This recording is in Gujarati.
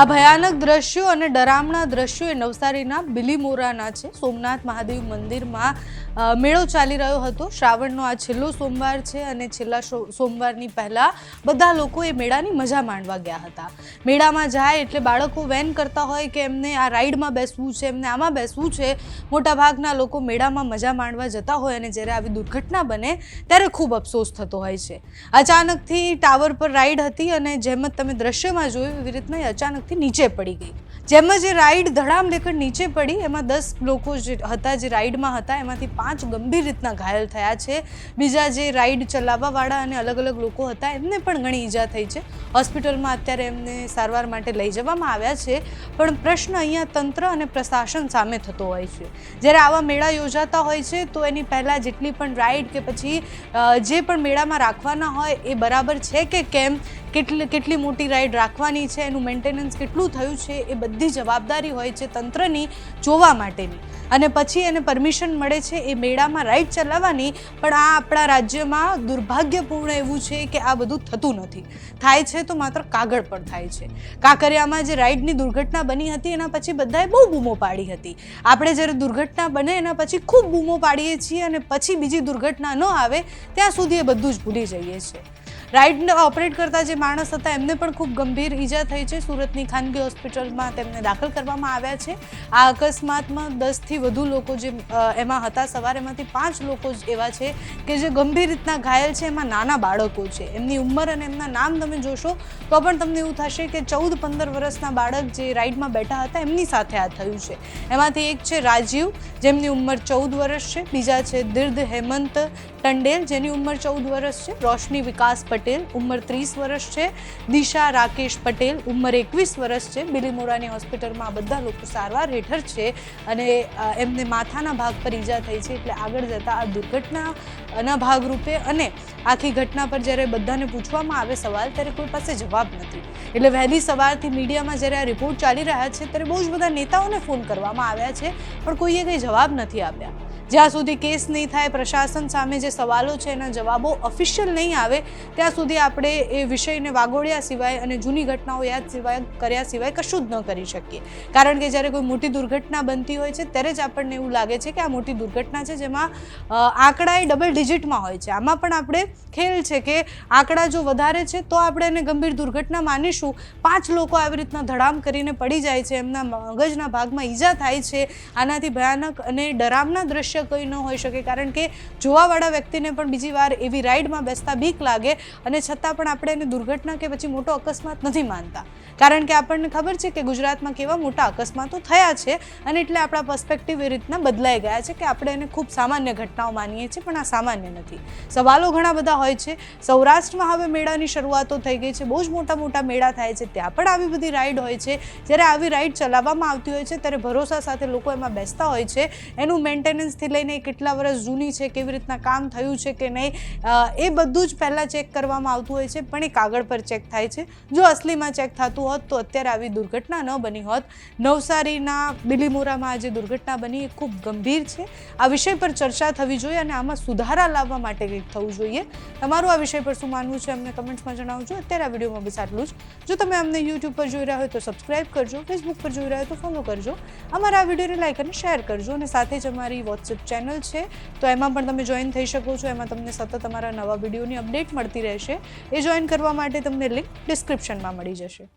આ ભયાનક દ્રશ્યો અને ડરામણા દ્રશ્યો એ નવસારીના બિલીમોરાના છે. સોમનાથ મહાદેવ મંદિરમાં મેળો ચાલી રહ્યો હતો. શ્રાવણનો આ છેલ્લો સોમવાર છે અને છેલ્લા સોમવારની પહેલાં બધા લોકો એ મેળાની મજા માણવા ગયા હતા. મેળામાં જાય એટલે બાળકો વેન કરતા હોય કે એમને આ રાઈડમાં બેસવું છે, એમને આમાં બેસવું છે. મોટાભાગના લોકો મેળામાં મજા માણવા જતા હોય અને જ્યારે આવી દુર્ઘટના બને ત્યારે ખૂબ અફસોસ થતો હોય છે. અચાનકથી ટાવર પર રાઈડ હતી અને જેમ જ તમે દ્રશ્યમાં જોયું, એવી રીતના એ અચાનકથી નીચે પડી ગઈ. જેમ જ રાઈડ ધડામ લેખડ નીચે પડી, એમાં દસ લોકો જે હતા, જે રાઈડમાં હતા, એમાંથી પાંચ ગંભીર રીતના ઘાયલ થયા છે. બીજા જે રાઈડ ચલાવવાવાળા અને અલગ અલગ લોકો હતા, એમને પણ ઘણી ઈજા થઈ છે. હોસ્પિટલમાં અત્યારે એમને સારવાર માટે લઈ જવામાં આવ્યા છે, પણ પ્રશ્ન અહીંયા તંત્ર અને પ્રશાસન સામે થતો હોય છે. જ્યારે આવા મેળા યોજાતા હોય છે, તો એની પહેલાં જેટલી પણ રાઈડ કે પછી જે પણ મેળામાં રાખવાના હોય, એ બરાબર છે કે કેમ? કેટલી કેટલી મોટી રાઈડ રાખવાની છે, એનું મેન્ટેનન્સ કેટલું થયું છે, એ બધી જવાબદારી હોય છે તંત્રની જોવા માટેની. અને પછી એને પરમિશન મળે છે એ મેળામાં રાઈડ ચલાવવાની, પણ આ આપણા રાજ્યમાં દુર્ભાગ્યપૂર્ણ એવું છે કે આ બધું થતું નથી. થાય છે તો માત્ર કાગળ પર થાય છે. કાંકરિયામાં જે રાઈડની દુર્ઘટના બની હતી, એના પછી બધાએ બહુ બૂમો પાડી હતી. આપણે જ્યારે દુર્ઘટના બને, એના પછી ખૂબ બૂમો પાડીએ છીએ અને પછી બીજી દુર્ઘટના ન આવે, ત્યાં સુધી એ બધું જ ભૂલી જઈએ છીએ. રાઈડ ઓપરેટ કરતા જે માણસ હતા, એમને પણ ખૂબ ગંભીર ઈજા થઈ છે. સુરતની ખાનગી હોસ્પિટલમાં તેમને દાખલ કરવામાં આવ્યા છે. આ અકસ્માતમાં દસથી વધુ લોકો જે એમાં હતા સવારેમાંથી પાંચ લોકો જ એવા છે કે જે ગંભીર રીતના ઘાયલ છે. એમાં નાના બાળકો છે. એમની ઉંમર અને એમના નામ તમે જોશો તો પણ તમને એવું થશે કે ચૌદ પંદર વર્ષના બાળક જે રાઈડમાં બેઠા હતા, એમની સાથે આ થયું છે. એમાંથી એક છે રાજીવ, જેમની ઉંમર ચૌદ વર્ષ છે. બીજા છે દિર્ધ હેમંત ટંડેલ જેની ઉંમર ચૌદ વર્ષ છે. રોશની વિકાસ પટેલ, ઉંમર ત્રીસ વર્ષ છે. દિશા રાકેશ પટેલ, ઉંમર એકવીસ વર્ષ છે. બિલીમોરાની હોસ્પિટલમાં બધા લોકો સારવાર હેઠળ છે અને એમને માથાના ભાગ પર ઈજા થઈ છે એટલે આગળ જતાં આ દુર્ઘટનાના ભાગરૂપે અને આખી ઘટના પર જ્યારે બધાને પૂછવામાં આવે સવાલ, ત્યારે કોઈ પાસે જવાબ નથી. એટલે વહેલી સવારથી મીડિયામાં જ્યારે આ રિપોર્ટ ચાલી રહ્યા છે, ત્યારે બહુ જ બધા નેતાઓને ફોન કરવામાં આવ્યા છે, પણ કોઈએ કંઈ જવાબ નથી આપ્યા. જ્યાં સુધી કેસ નહીં થાય, પ્રશાસન સામે જે સવાલો છે એના જવાબો ઓફિશિયલ નહીં આવે, ત્યાં સુધી આપણે એ વિષયને વાગોળ્યા સિવાય અને જૂની ઘટનાઓ યાદ સિવાય કર્યા સિવાય કશું જ ન કરી શકીએ. કારણ કે જ્યારે કોઈ મોટી દુર્ઘટના બનતી હોય છે, ત્યારે જ આપણને એવું લાગે છે કે આ મોટી દુર્ઘટના છે જેમાં આંકડા એ ડબલ ડિજિટમાં હોય છે. આમાં પણ આપણે ખેલ છે કે આંકડા જો વધારે છે, તો આપણે એને ગંભીર દુર્ઘટના માનીશું. પાંચ લોકો આવી રીતના ધડામ કરીને પડી જાય છે, એમના મગજના ભાગમાં ઈજા થાય છે. આનાથી ભયાનક અને ડરામના દ્રશ્ય કંઈ ન હોઈ શકે. કારણ કે જોવાવાળા વ્યક્તિને પણ બીજી વાર એવી રાઈડમાં બેસતા બીક લાગે અને છતાં પણ આપણે એને દુર્ઘટના કે પછી મોટો અકસ્માત નથી માનતા. કારણ કે આપણને ખબર છે કે ગુજરાતમાં કેવા મોટા અકસ્માતો થયા છે અને એટલે આપણા પર્સપેક્ટિવ એ રીતના બદલાઈ ગયા છે કે આપણે એને ખૂબ સામાન્ય ઘટનાઓ માનીએ છીએ, પણ આ સામાન્ય નથી. સવાલો ઘણા બધા હોય છે. સૌરાષ્ટ્રમાં હવે મેળાની શરૂઆતો થઈ ગઈ છે. બહુ જ મોટા મોટા મેળા થાય છે. ત્યાં પણ આવી બધી રાઈડ હોય છે. જ્યારે આવી રાઈડ ચલાવવામાં આવતી હોય છે, ત્યારે ભરોસા સાથે લોકો એમાં બેસતા હોય છે. એનું મેન્ટેનન્સથી લઈને કેટલા વર્ષ જૂની છે, કેવી રીતના કામ થયું છે કે નહીં એ બધું જ પહેલાં ચેક કરવામાં આવતું હોય છે, પણ એ કાગળ પર ચેક થાય છે. જો અસલીમાં ચેક થતું હોત તો અત્યારે આવી દુર્ઘટના ન બની હોત. નવસારીના બિલીમોરામાં આ જે દુર્ઘટના બની, એ ખૂબ ગંભીર છે. આ વિષય પર ચર્ચા થવી જોઈએ અને આમાં સુધારા લાવવા માટે કંઈક થવું જોઈએ. તમારું આ વિષય પર શું માનવું છે, અમને કમેન્ટ્સમાં જણાવજો. અત્યારે આ વિડીયોમાં બસ આટલું જ. જો તમે અમને યુટ્યુબ પર જોઈ રહ્યા હોય તો સબસ્ક્રાઇબ કરજો ફેસબુક પર જોઈ રહ્યા હોય તો ફોલો કરજો. અમારા આ વિડીયોને લાઈક અને શેર કરજો અને સાથે જ અમારી વોટ્સએપ ચેનલ છે. તો એમાં પણ તમે જોઈન થઈ શકો છો. એમાં તમને સતત અમારા નવા વિડીયોની અપડેટ મળતી રહેશે. એ જોઈન કરવા માટે તમને લિંક ડિસ્ક્રિપ્શનમાં મળી જશે.